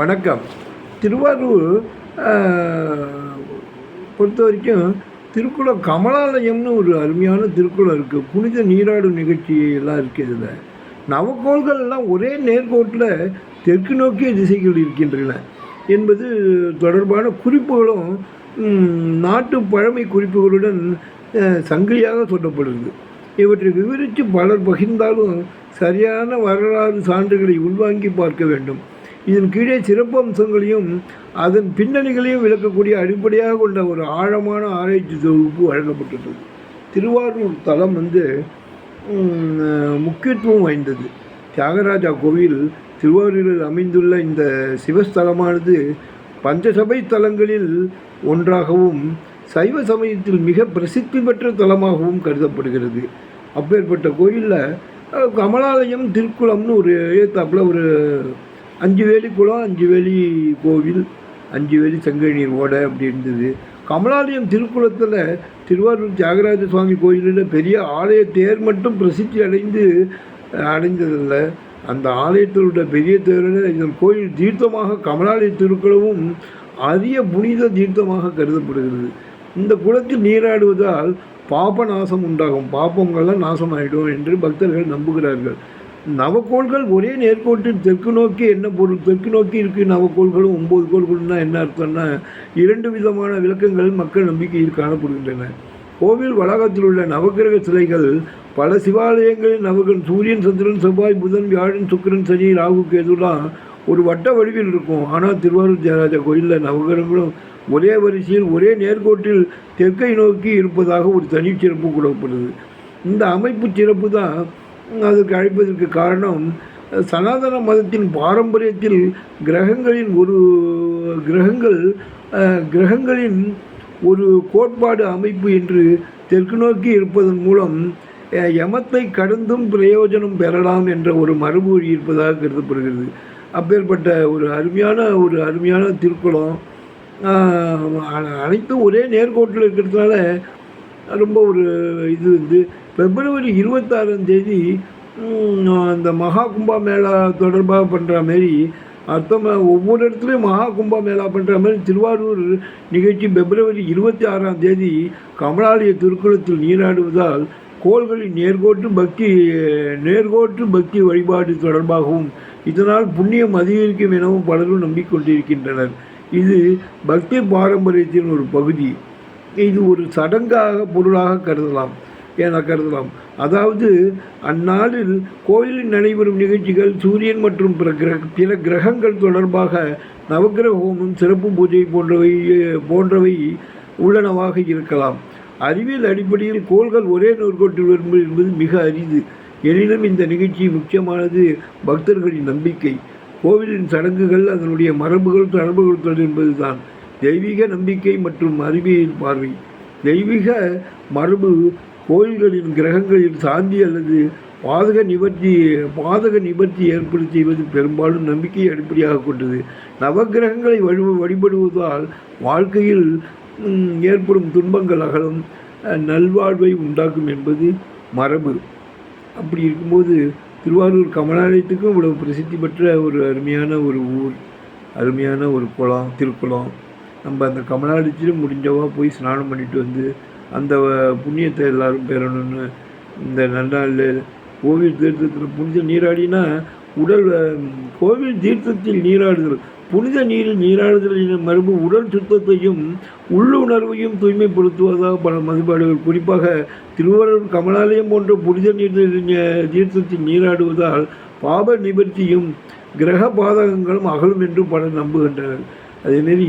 வணக்கம். திருவாரூர் பொறுத்த வரைக்கும் திருக்குளம் கமலாலயம்னு ஒரு அருமையான திருக்குளம் இருக்குது புனித நீராடும் நிகழ்ச்சி எல்லாம் இருக்குது இதில். நவக்கோள்கள் எல்லாம் ஒரே நேர்கோட்டில் தெற்கு நோக்கிய திசைகள் இருக்கின்றன என்பது தொடர்பான குறிப்புகளும் நாட்டு பழமை குறிப்புகளுடன் சங்கிலியாக சொல்லப்படுது இவற்றை விவரித்து பலர் பகிர்ந்தாலும் சரியான வரலாறு சான்றுகளை உள்வாங்கி பார்க்க வேண்டும். இதன் கீழே சிறப்பு அம்சங்களையும் அதன் பின்னணிகளையும் விளக்கக்கூடிய அடிப்படையாக கொண்ட ஒரு ஆழமான ஆராய்ச்சி தொகுப்பு வழங்கப்பட்டுள்ளது திருவாரூர் தலம் வந்து முக்கியத்துவம் வாய்ந்தது. தியாகராஜா கோவில் திருவாரூரில் அமைந்துள்ள இந்த சிவஸ்தலமானது பஞ்சசபை தலங்களில் ஒன்றாகவும் சைவ சமயத்தில் மிக பிரசித்தி பெற்ற தலமாகவும் கருதப்படுகிறது. அப்பேற்பட்ட கோயிலில் கமலாலயம் திருக்குளம்னு ஒரு ஏத்தாப்பில் ஒரு அஞ்சு வேலி குளம் அஞ்சு வேலி கோவில் அஞ்சு வேலி செங்கை ஓடை அப்படி இருந்தது. கமலாலயம் திருக்குளத்தில் திருவாரூர் தியாகராஜ சுவாமி கோயிலில் பெரிய ஆலய தேர் மட்டும் பிரசித்தி அடைந்து அடைந்ததில்ல. அந்த ஆலயத்தினுடைய பெரிய தேரில் இந்த கோயில் தீர்த்தமாக கமலாலய திருக்குளமும் அரிய புனித தீர்த்தமாக கருதப்படுகிறது. இந்த குளத்தில் நீராடுவதால் பாப நாசம் உண்டாகும். பாப்பங்கள்லாம் நாசமாயிடும் என்று பக்தர்கள் நம்புகிறார்கள். நவக்கோள்கள் ஒரே நேர்கோட்டில் தெற்கு நோக்கி என்ன பொருள்? தெற்கு நோக்கி இருக்குது நவக்கோள்களும் ஒம்பது கோள்கள்னா என்ன அர்த்தம்னா இரண்டு விதமான விளக்கங்கள் மக்கள் நம்பிக்கையில் காணப்படுகின்றன. கோவில் வளாகத்தில் உள்ள நவக்கிரக சிலைகள் பல சிவாலயங்களில் நவகன் சூரியன் சந்திரன் செவ்வாய் புதன் வியாழன் சுக்கரன் சனி ராகு கேதுலாம் ஒரு வட்ட வடிவில் இருக்கும். ஆனால் திருவாரூர் ஜெயராஜா கோயிலில் நவகிரகங்களும் ஒரே வரிசையில் ஒரே நேர்கோட்டில் தெற்கை நோக்கி இருப்பதாக ஒரு தனிச்சிறப்பு கூறப்படுது. இந்த அமைப்பு சிறப்பு தான் அதற்கு அழைப்பதற்கு காரணம் சனாதன மதத்தின் பாரம்பரியத்தில் கிரகங்களின் ஒரு கிரகங்கள் கிரகங்களின் ஒரு கோட்பாடு அமைப்பு என்று தெற்கு நோக்கி இருப்பதன் மூலம் யமத்தை கடந்தும் பிரயோஜனம் பெறலாம் என்ற ஒரு மரபு இருப்பதாக கருதப்படுகிறது. அப்பேற்பட்ட ஒரு அருமையான ஒரு அருமையான திருக்குளம் அ- அனைத்தும் ஒரே நேர்கோட்டில் இருக்கிறதுனால ரொம்ப ஒரு இது வந்து. பிப்ரவரி இருபத்தாறாம் தேதி அந்த மகா கும்பா மேளா தொடர்பாக பண்ணுற மாரி அர்த்தம் ஒவ்வொரு இடத்துலையும் மகா கும்பா மேளா பண்ணுற மாதிரி திருவாரூர் நிகழ்ச்சி பிப்ரவரி இருபத்தி ஆறாம் தேதி கமலாலய திருக்குளத்தில் நீராடுவதால் கோள்களின் நேர்கோட்டு பக்தி நேர்கோட்டு பக்தி வழிபாடு தொடர்பாகவும் இதனால் புண்ணியம் அதிகரிக்கும் எனவும் பலரும் நம்பிக்கொண்டிருக்கின்றனர். இது பக்தி பாரம்பரியத்தின் ஒரு பகுதி. இது ஒரு சடங்காக பொருளாக கருதலாம். என கருதலாம். அதாவது அந்நாளில் கோயிலில் நடைபெறும் நிகழ்ச்சிகள் சூரியன் மற்றும் பிற கிரக பிற கிரகங்கள் தொடர்பாக நவகிரக ஹோமம் சிறப்பு பூஜை போன்றவை போன்றவை உள்ளனவாக இருக்கலாம். அறிவியல் அடிப்படையில் கோள்கள் ஒரே நூற்கோட்டில் வரும் என்பது மிக அரிது. எனினும் இந்த நிகழ்ச்சி முக்கியமானது பக்தர்களின் நம்பிக்கை. கோவிலின் சடங்குகள் அதனுடைய மரபுகள் தொடர்புகள் என்பதுதான். தெய்வீக நம்பிக்கை மற்றும் அறிவியல் பார்வை. தெய்வீக மரபு கோயில்களின் கிரகங்களில் சாந்தி அல்லது பாதக நிவர்த்தி பாதக நிவர்த்தி ஏற்படுத்துவது பெரும்பாலும் நம்பிக்கையை அடிப்படையாக கொண்டது. நவக்கிரகங்களை வழி வழிபடுவதால் வாழ்க்கையில் ஏற்படும் துன்பங்கள் அகலும் நல்வாழ்வை உண்டாக்கும் என்பது மரபு. அப்படி இருக்கும்போது திருவாரூர் கமலாலயத்துக்கும் இவ்வளவு பிரசித்தி பெற்ற ஒரு அருமையான ஒரு ஊர் அருமையான ஒரு குளம் திருக்குளம் நம்ம அந்த கமலாலயத்திலும் முடிஞ்சவா போய் ஸ்நானம் பண்ணிட்டு வந்து அந்த புண்ணியத்தை எல்லோரும் பெறணும்னு இந்த நன்னாளில் கோவில் தீர்த்தத்தில் புனித நீராடினா உடல் கோவில் தீர்த்தத்தில் நீராடுதல் புனித நீரில் நீராடுதலின் மரபு உடல் சுத்தத்தையும் உள்ளுணர்வையும் தூய்மைப்படுத்துவதாக பல மதிப்பாடுகள் குறிப்பாக திருவாரூர் கமலாலயம் போன்ற புனித நீர் தீர்த்தத்தில் நீராடுவதால் பாப நிவர்த்தியும் கிரக பாதகங்களும் அகலும் என்று பலர் நம்புகின்றனர். அதேமாரி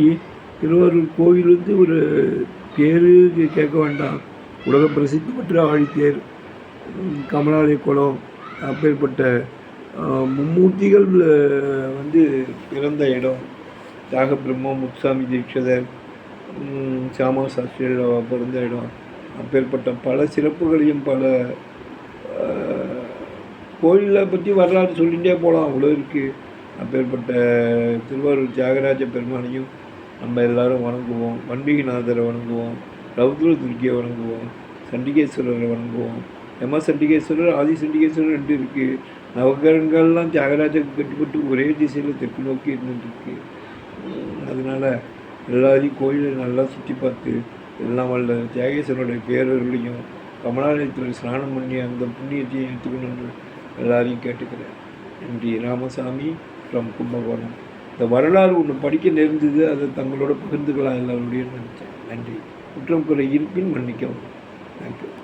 திருவாரூர் கோவில் வந்து ஒரு தேர் கேட்க வேண்டாம். உலக பிரசித்தி பெற்ற ஆழித்தேர் கமலாலய குளம் அப்பேற்பட்ட மும்மூர்த்திகள் வந்து பிறந்த இடம். தியாக பிரம்ம முத்துசாமி தீட்சிதர் சாமா சியாமா சாஸ்திரிகள் பிறந்த இடம். அப்பேற்பட்ட பல சிறப்புகளையும் பல கோயிலை பற்றி வரலாறு சொல்லிகிட்டே போகலாம் அவ்வளோ இருக்குது அப்பேற்பட்ட திருவாரூர் தியாகராஜ பெருமானையும் நம்ம எல்லாரும் வணங்குவோம். வன்மீகநாதரை வணங்குவோம். ரவுத்ர துர்கியை வணங்குவோம். சண்டிகேஸ்வரரை வணங்குவோம். யம சண்டிகேஸ்வரர் ஆதி சண்டிகேஸ்வரர் ரெண்டு இருக்குது நவகரங்கள்லாம் தியாகராஜருக்கு கட்டுப்பட்டு ஒரே திசையில் தெற்கு நோக்கி இருந்துருக்கு அதனால் எல்லாரையும் கோயிலை நல்லா சுற்றி பார்த்து எல்லாம் வல்ல தியாகேஸ்வரனுடைய பேரர்களையும் கமலாலயத்தில் ஸ்நானம் பண்ணி அந்த புண்ணியத்தையும் எடுத்துக்கணும்னு எல்லாரையும் கேட்டுக்கிறேன். நன்றி. ராமசாமி ஃப்ரம் கும்பகோணம். இந்த வரலாறு ஒன்று படிக்க நேர்ந்தது அதை தங்களோட பகிர்ந்துக்கலாம் எல்லாருடைய நினச்சேன். நன்றி. குற்றம் குறை இருப்பின் மன்னிக்கவும். தேங்க்யூ